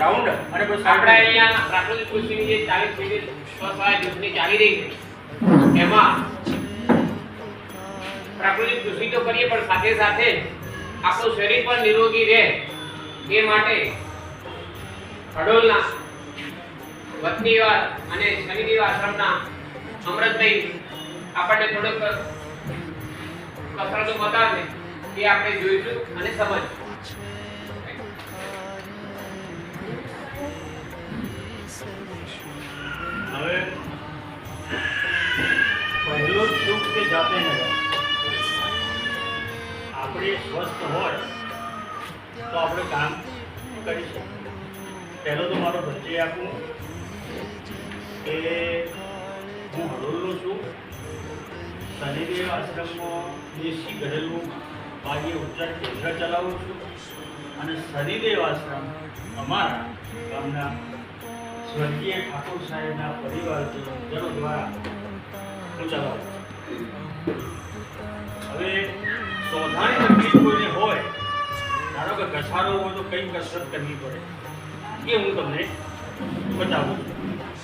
Round અને પછી આપણે અહીંયા પ્રાકૃતિક કૃષિની જે ચાલીસ મિનિટ સ્વસહાય જૂથની ચાલી રહી છે, એમાં પ્રાકૃતિક કૃષિ તો કરીએ, પણ સાથે સાથે આપણું શરીર પણ નિરોગી રહે એ માટે હડોલના વતનીવાર અને શનિદેવ આશ્રમના અમૃતભાઈ આપણને થોડોક કસરતો બતાવે એ આપણે જોઈશું અને સમજશું. પહેલો મારો પરિચય આપું. કે હું હરોલનો છું. શનિદેવ આશ્રમમાં દેશી ઘરેલું બાહ્ય ઉપચાર કેન્દ્ર ચલાવું છું. અને શનિદેવ આશ્રમ અમારા ગામના સ્વર્ગીય ઠાકોર સાહેબના પરિવારજનો દ્વારા હું ચલાવું. હવે સોધાણી તકલીફ કોઈને હોય, ધારો કે ઘસારો હોય તો કઈ કસરત કરવી પડે. એ હું તમને બતાવું.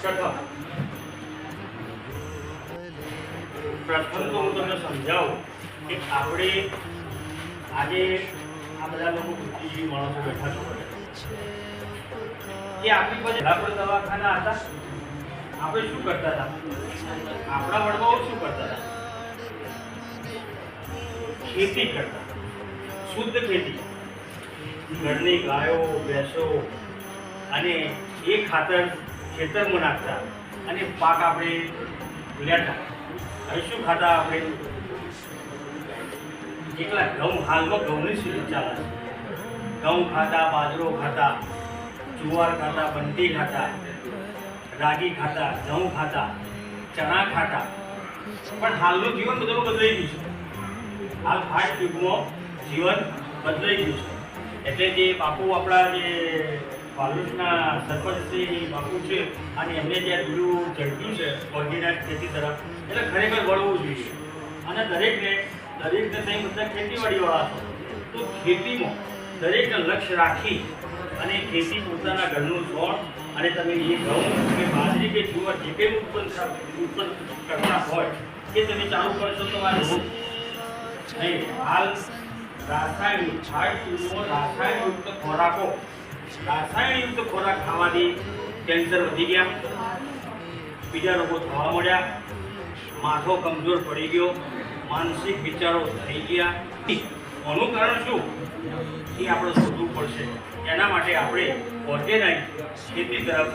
પ્રથમ. પ્રથમ તો હું તમને સમજાવું કે આપણે આજે આ બધા લોકો બુદ્ધિજીવી માણસો બેઠા છો. કે આપણી પાસે ઘણા દવાખાના હતા. આપણે શું કરતા હતા? આપણા વડવાઓ શું કરતા હતા? ખેતી કરતા શુદ્ધ ખેતી. ઘરની ગાયો, ભેંસો અને એ ખાતર ખેતરમાં નાખતા અને પાક આપણે લેતા. હવે શું ખાતા આપણે? એકલા ઘઉં. હાલમાં ઘઉંની સિઝન ચાલે છે. ઘઉં ખાતા, બાજરો ખાતા, જુવાર ખાતા બંટી ખાતા, રાગી ખાતા, ઘઉં ખાતા, ચણા ખાતા. પણ હાલનું જીવન બધું બદલાઈ ગયું છે. હાલ ફાસ્ટ યુગમાં જીવન બદલાઈ ગયું છે. એટલે જે બાપુ આપણા જે પાલુસના સરપંચ શ્રી બાપુ છે અને એમને જે બીજું ઝડપ્યું છે ઓર્ગેનાઇઝ ખેતી તરફ. એટલે ખરેખર વળવું જોઈએ. અને દરેકને દરેકને તમે બધા ખેતીવાડીવાળા છો તો ખેતીમાં દરેકને લક્ષ્ય રાખી અને ખેતી પોતાના ઘરનું છોડ અને તમે એ ઘઉં કે બાજરી કે જુવાર જે કંઈ ઉત્પન્ન ઉત્પન્ન કરતા હોય, એ તમે ચાલુ કરશો તો આ રોગ નહીં, હાલ રાસાયણિક છાણયુક્ત રાસાયણિક ખોરાકો રાસાયણયુક્ત ખોરાક ખાવાથી કેન્સર વધી ગયા. બીજા રોગો થવા મળ્યા. માથો કમજોર પડી ગયો. માનસિક વિચારો થઈ ગયા. કોનું કારણ શું? એ આપણે શોધવું પડશે. એના માટે આપણે ઓર્ગેનાઇઝ ખેતી તરફ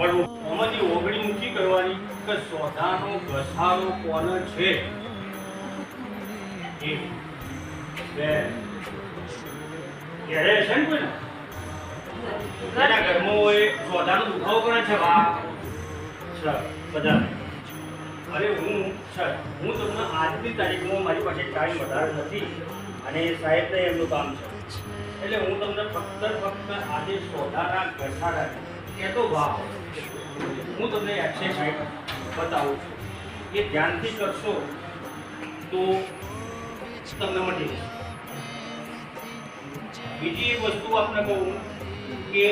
વળવું. આમાંથી ઓગણી ઊંચી કરવાની કે સોધાનો ઘસારો કોનો છે? એક બે. ઘેરે છે ને કોઈને એના કર્મો એ સોદાનો દુખાવો કરે છે વા સર બધાને અરે હું સર હું તમને આજની તારીખમાં મારી પાસે ટાઈમ વધારે નથી અને સાહેબને એમનું કામ છે. એટલે હું તમને ફક્ત ફક્ત આજે સોદાના ઘસારા કહેતો વાહ. હું તમને એક્સરસાઇઝ બતાવું છું એ ધ્યાનથી કરશો તો તમને મળી જશે. બીજી વસ્તુ આપને કહું કે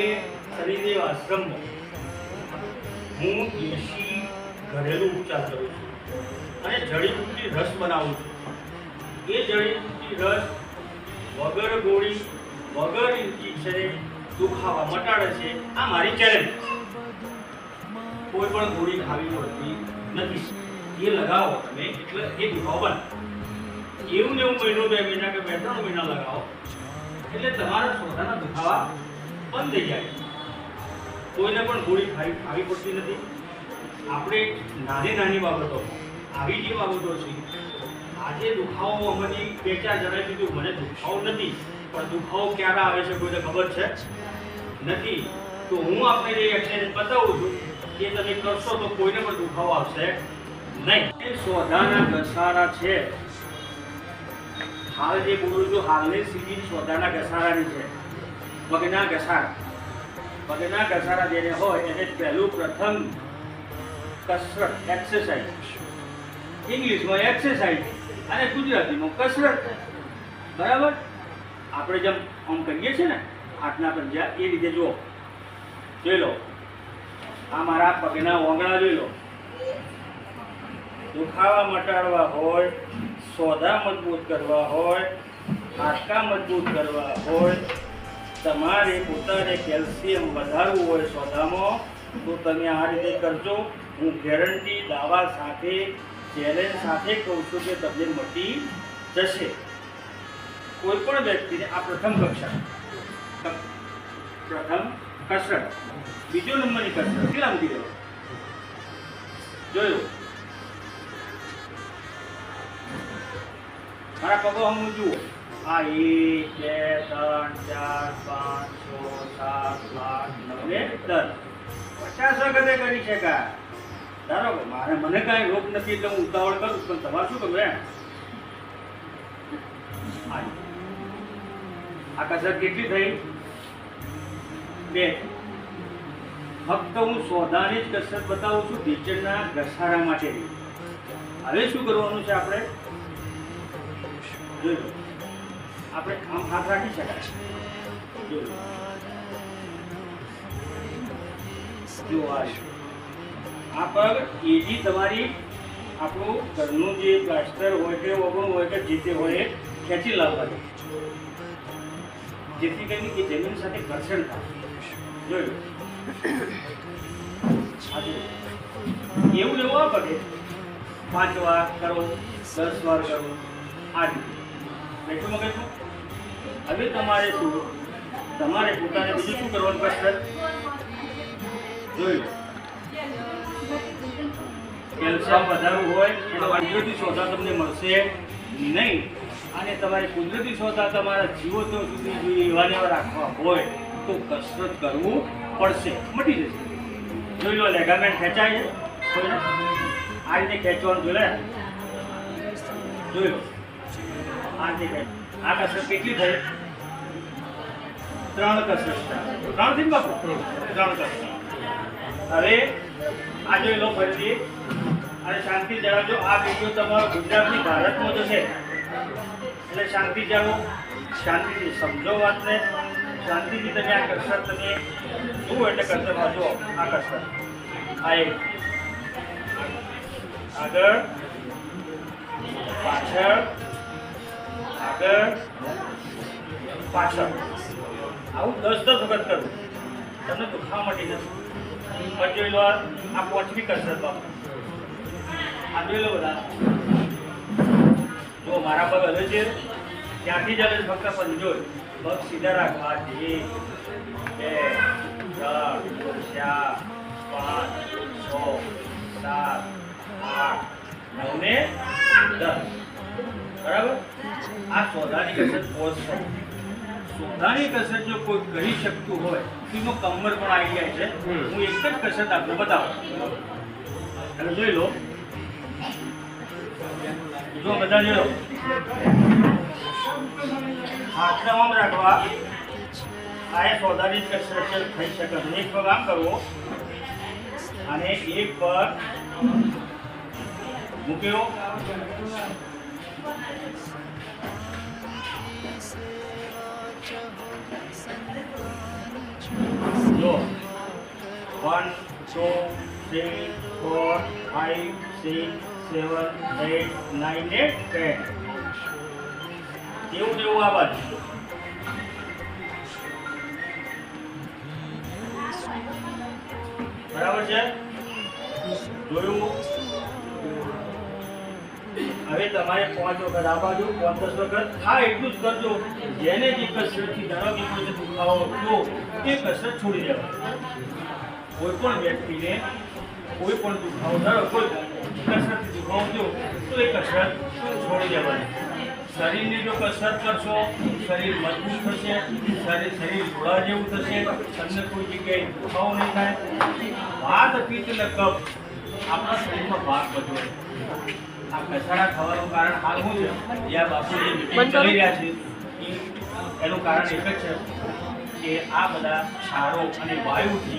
શનિદેવ આશ્રમમાં હું દેશી ઘરેલું ઉપચાર કરું છું અને જડીબુટ્ટી રસ બનાવું છું. એ જડીબુટ્ટી રસ વગર ગોળી, વગર ઇન્જેક્શને દુખાવા મટાડે છે, આ મારી ચેલેન્જ કોઈ પણ ગોળી ખાવી પડતી નથી. એ લગાવો તમે, એટલે એ દુખાવો બને એવું ને એવું મહિનો, બે મહિના કે બે ત્રણ મહિના લગાવો. એટલે તમારા સોદાના દુખાવા બંધ થઈ જાય. કોઈને પણ ગોળી ખાવી પડતી નથી. આપણે નાની નાની બાબતો, આવી જે બાબતો છે, આજે દુખાવો મને બે ચાર જણાએ કીધું. મને દુખાવો નથી, પણ દુખાવો ક્યારે આવે છે કોઈને ખબર છે? નથી. તો હું આપને જે એક્સરસાઇઝ બતાવું છું, એ તમે કરશો તો કોઈને પણ દુખાવો આવશે નહીં. સોદાના ઘસારા છે. હાલ જે બોલું છું, હાલની સ્થિતિ સોદાના ઘસારાની છે. પગના ઘસારા. પગના ઘસારા જેને હોય એને પહેલું પ્રથમ કસરત એક્સરસાઇઝ ઇંગ્લિશમાં એક્સરસાઇઝ અને ગુજરાતીમાં કસરત. બરાબર? આપણે જેમ આમ કરીએ છીએ ને, હાથના પંજા એ રીતે જુઓ. જોઈ લો. આ મારા પગના ઓંગણા જોઈ લો. દુખાવા મટાડવા હોય સોદા મજબૂત કરવા હોય, હાડકા મજબૂત કરવા હોય તમારે પોતાને કેલ્શિયમ વધારવું હોય સોદામાં તો તમે આ રીતે કરજો. હું ગેરંટી દાવા સાથે, ચેલેન્જ સાથે કહું છું કે તમને મટી જશે. કોઈ પણ વ્યક્તિને આ પ્રથમ કક્ષા, પ્રથમ કસરત. બીજો નંબરની કસરત. કેટલા મૂકી રહ્યો? જોયું. મારા પગો હમ જુઓ. આ એક બે, ત્રણ, ચાર, પાંચ, છ, સાત, આઠ, નવ ને દસ. પચાસ વખતે કરી શકાય. ધારો કે મારે મને કાંઈ રોગ નથી એટલે હું ઉતાવળ કરું પણ તમારે શું ખબર એમ? આ કસરત કેટલી થઈ? બે. ફક્ત હું સોદાની જ કસરત બતાવું છું ટીચરના ઘસારા માટે હવે શું કરવાનું છે આપણે? જોઈ લો. આપણે આમ હાથ રાખી શકાય જો આ પગ એજી તમારી આપણું ઘરનું જે પ્લાસ્ટર હોય કે ઓગણું હોય કે જે તે હોય એ ખેંચી લાવવાનું જેથી કરીને એ જમીન સાથે ઘર્ષણ થાય. જુઓ. એવું લેવું આ પગે. પાંચ વાર કરો, દસ વાર કરો, આ રીતે. બેઠું મગજમાં? હવે તમારે શું? તમારે પોતાને બીજું શું કરવાનું પડશે જોઈ કેલ્શિયમ વધારવું હોય તો કુદરતી સોદા તમને મળશે નહીં. અને તમારે કુદરતી સોદા તમારા જીવો તો સુધી જોઈએ રાખવા હોય, તો કસરત કરવું પડશે. મટી જશે. જોઈ લો, લેગામેન્ટ ખેંચાય છે. આ રીતે ખેંચવાનું જોઈ લે. જોઈ લો. આ રીતે ખેંચ. આ કસરત કેટલી થઈ? ત્રણ કસરત ત્રણથી બાપુ? ત્રણ. કસરત હવે આ જોઈ લો ફરીથી અને શાંતિ જાળવજો. આ વીડિયો તમારો ગુજરાતની ભારતમાં જશે એટલે શાંતિ જાળવો. શાંતિથી સમજો વાતને. શાંતિથી તમે આ કસરત તમે જુઓ એટલે કસરત જુઓ. આ કસરત. આ એક. આગળ. પાછળ. આગળ. પાછળ. આવું દસ દસ વખત કરું. તમને દુખાવા મટી જશે. પછી જોઈ લો, આ પાંચમી કસરત આ જોઈ લો જો મારા પગ હલે છે, ત્યાંથી જ હલે ફક્ત પંજો. પગ સીધા રાખવા. એક, બે, ત્રણ, ચાર, પાંચ, છ, સાત, આઠ નવ ને દસ. બરાબર? આ સોદાની પોઝ છે. સોદાની કસરત જો કોઈ કરી શકતું હોય એનો કમર પણ આવી જાય છે હું એક જ કસરત આપને બતાવું. અને જોઈ લો. જો બધા જોઈ લો. હાથને આમ રાખવા. આ એ સોદાની છે. થઈ શકે. એક પગ આમ કરવો. અને એક પગ મૂક્યો. જો one two three four five six seven eight nine eight ten એવું જેવું આ બાજુ. બરાબર છે? જોયું? હવે તમારે પાંચ વખત આ બાજુ પાંચ દસ વખત, હા, એટલું જ કરજો. જેને જે કસરતથી ધરાવી કોઈ જે દુખાવો તો એ કસરત છોડી દેવા કોઈ પણ વ્યક્તિને કોઈ પણ દુખાવો ધારો કોઈ કસરતથી દુખાવો જો તો એ કસરત છોડી દેવાની. શરીરની જો કસરત કરશો, શરીર મજબૂત થશે, શરીર શરીર ઘોડા જેવું થશે, તમને કોઈ જગ્યાએ દુખાવો નહીં થાય. વાત પિત્ત ને કફ આપણા શરીરમાં ભાગ ભજવે. આ કસારા થવાનું કારણ હાલ શું છે? જ્યાં બાપુ જે મિટિંગ કરી રહ્યા છે એનું કારણ એક જ છે કે આ બધા ક્ષારો અને વાયુથી